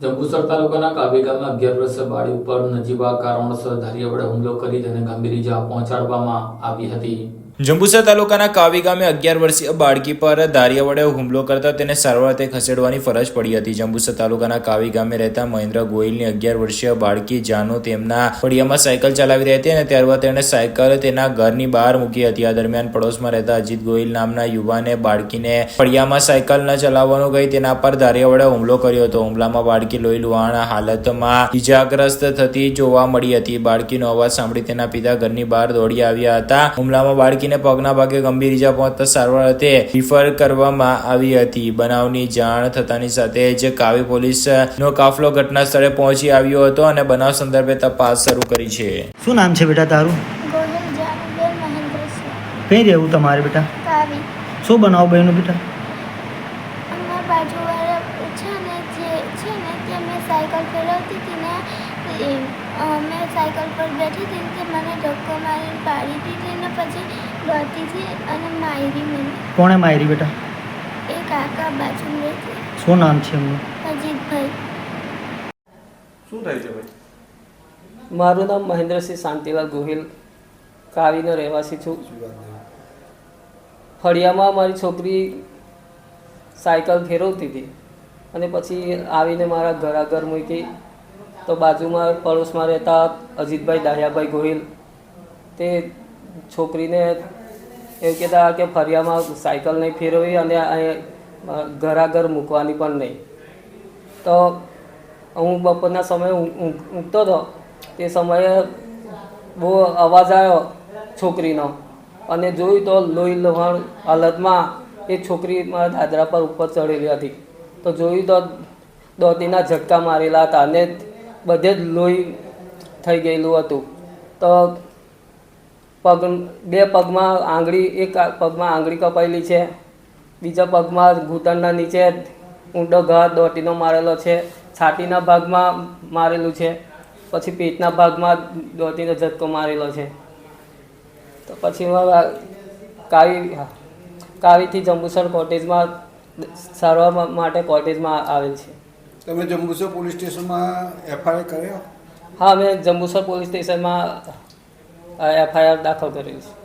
જંબુસર તાલુકાના કાવી ગામે અગિયાર વર્ષીય બાળી ઉપર નજીવા કારણોસર ધારિયા વડે હુમલો કરી તેને ગંભીર ઇજા પહોંચાડવામાં આવી હતી. જંબુસર તાલુકાના કાવી ગામે અગિયાર વર્ષીય બાળકી પર ધારિયા વડે હુમલો કરતા તેને સારવાર તે ખસેડવાની ફરજ પડી હતી. જંબુસર તાલુકાના કાવી ગામે રહેતા મહેન્દ્ર ગોયલની અગિયાર વર્ષીય બાળકી જાનુ તેમના ફળિયામાં સાયકલ ચલાવી રહી હતી અને ત્યારબાદ તેણે સાયકલ તેના ઘરની બહાર મૂકી હતી. આ દરમિયાન પડોશમાં રહેતા અજીત ગોયલ નામના યુવાને બાળકીને ફળિયામાં સાયકલ ન ચલાવવાનું કહી તેના પર ધારિયા વડે હુમલો કર્યો હતો. હુમલામાં બાળકી લોહી લુહાણ હાલતમાં ઇજાગ્રસ્ત થતી જોવા મળી હતી. બાળકીનો અવાજ સાંભળી તેના પિતા ઘરની બહાર દોડી આવ્યા હતા. હુમલામાં બાળકીને પગના ભાગે ગંભીર ઇજા પહોંચતા સારવાર અર્થે રિફર કરવામાં આવી હતી. બનાવની જાણ થતાની સાથે જ કાવી પોલીસનો કાફલો ઘટના સ્થળે પહોંચી આવ્યો હતો અને બનાવ સંદર્ભે તપાસ શરૂ કરી છે. શું નામ છે બેટા તારું? કઈ રહેવું તમારે બેટા? શું બનાવો બહેનું બેટા? અમારા બાજુવાળા છે ને જે છે ને તે મેં સાયકલ ફેરવતી હતી ને એ, મેં સાયકલ પર બેઠી હતી કે તે મને ધક્કો મારી પાડી દીધી ને પછી દોડતીથી અને મારી મને. કોણે મારી બેટા? એ કાકા બાજુ રહેતી શું નામ છે એમનું? અજીતભાઈ. શું થાય છે ભાઈ? મારું નામ મહેન્દ્રસિંહ શાંતિલાલ ગોહિલ કાવીનો રહેવાસી છું. ફળિયામાં મારી છોકરી સાયકલ ફેરવતી હતી અને પછી આવીને મારા ઘર આગળ મૂકી તો બાજુમાં પડોશમાં રહેતા અજીતભાઈ દાહિયાભાઈ ગોહિલ, તે છોકરીને એવું કહેતા કે ફરિયામાં સાયકલ નહીં ફેરવી અને અહીં ઘર આગળ મૂકવાની પણ નહીં. તો હું બપોરના સમયે ઊંઘ- ઊંઘ- ઊંઘતો હતો તે સમયે બહુ અવાજ આવ્યો છોકરીનો અને જોયું તો લોહી લોહાણ હાલતમાં એ છોકરી મારા દાદરા પર ઉપર ચડેલી હતી. તો જોયું તો દોતીના ઝટકા મારેલા હતા અને બધે જ લોહી થઈ ગયેલું હતું. તો પગ, બે પગમાં આંગળી, એક પગમાં આંગળી કપાયેલી છે. બીજા પગમાં ઘૂંટણના નીચે ઊંડો ઘા દોટીનો મારેલો છે. છાતીના ભાગમાં મારેલું છે. પછી પેટના ભાગમાં દોટીનો ઝટકો મારેલો છે. તો પછી કાવી, કાવીથી જંબુસર કોટેજમાં, સારવાર માટે કોટેજમાં આવેલ છે. તમે જંબુસર પોલીસ સ્ટેશનમાં એફઆઈઆર કર્યો? હા, મેં જંબુસર પોલીસ સ્ટેશનમાં એફઆઈઆર દાખલ કરેલી છે.